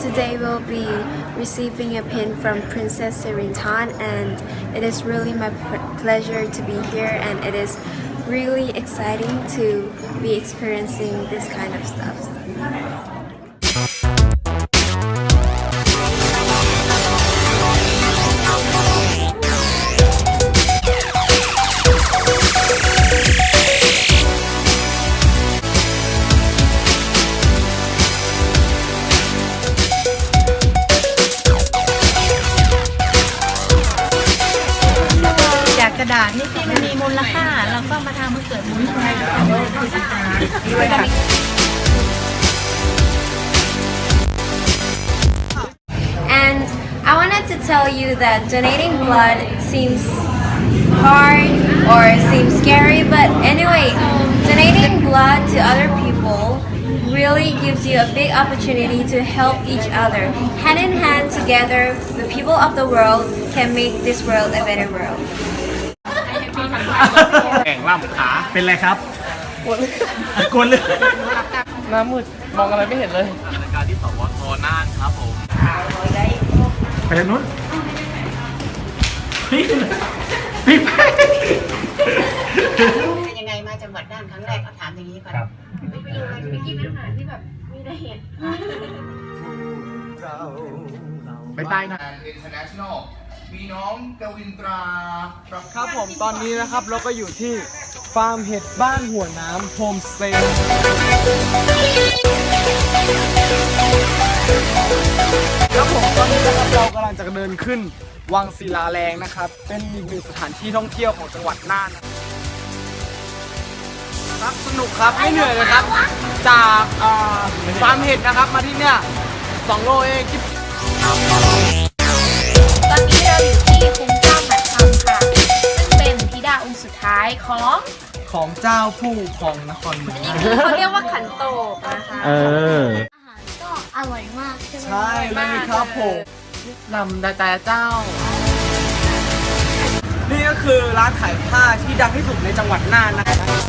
Today we'll be receiving a pin from Princess Serintan and it is really my pleasure to be here and it is really exciting to be experiencing this kind of stuff. ระดาษนี่ที่มันมีมูลค่าเราก็มาทำให้เกิดมูลค่าคือสินค้าด้วยกัน And I wanted to tell you that donating blood seems hard or seems scary, but anyway, donating blood to other people really gives you a big opportunity to help each other. Hand in hand together, the people of the world can make this world a better world. แข่งล่ำขา เป็นไรครับกวนเลือดกวนเลือดน้ำมืดมองอะไรไม่เห็นเลยรายการที่สวทน่านครับผมไปทางนู้นพี่พี่ไปเป็นยังไงมาจังหวัดน่านครั้งแรกก็ถามอย่างนี้ก่อนครับไปใต้หนะ International มีน้องกวินตราประครับผมตอนนี้นะครับเราก็อยู่ที่ฟาร์มเห็ดบ้านหัวน้ำโฮมสเตย์ครับผมตอนนี้นะครับเรากำลังจะเดินขึ้นวังศิลาแรงนะครับ เป็นอีกหนึ่งสถานที่ท่องเที่ยวของจังหวัดน่านครับสนุกครับไม่เหนื่อยเลยครับ จากเอ่อฟาร์มเห็ดนะครับมาที่เนี่ยสองโลเอง ของของเจ้าผู้ของนครเมืองเขาเรียกว่าขันโตกนะคะเออก็อร่อยมากใช่ไหมใช่เลยครับผมนำดาจาเจ้า นี่ก็คือร้านขายผ้าที่ดังที่สุดในจังหวัดน่านนะครับ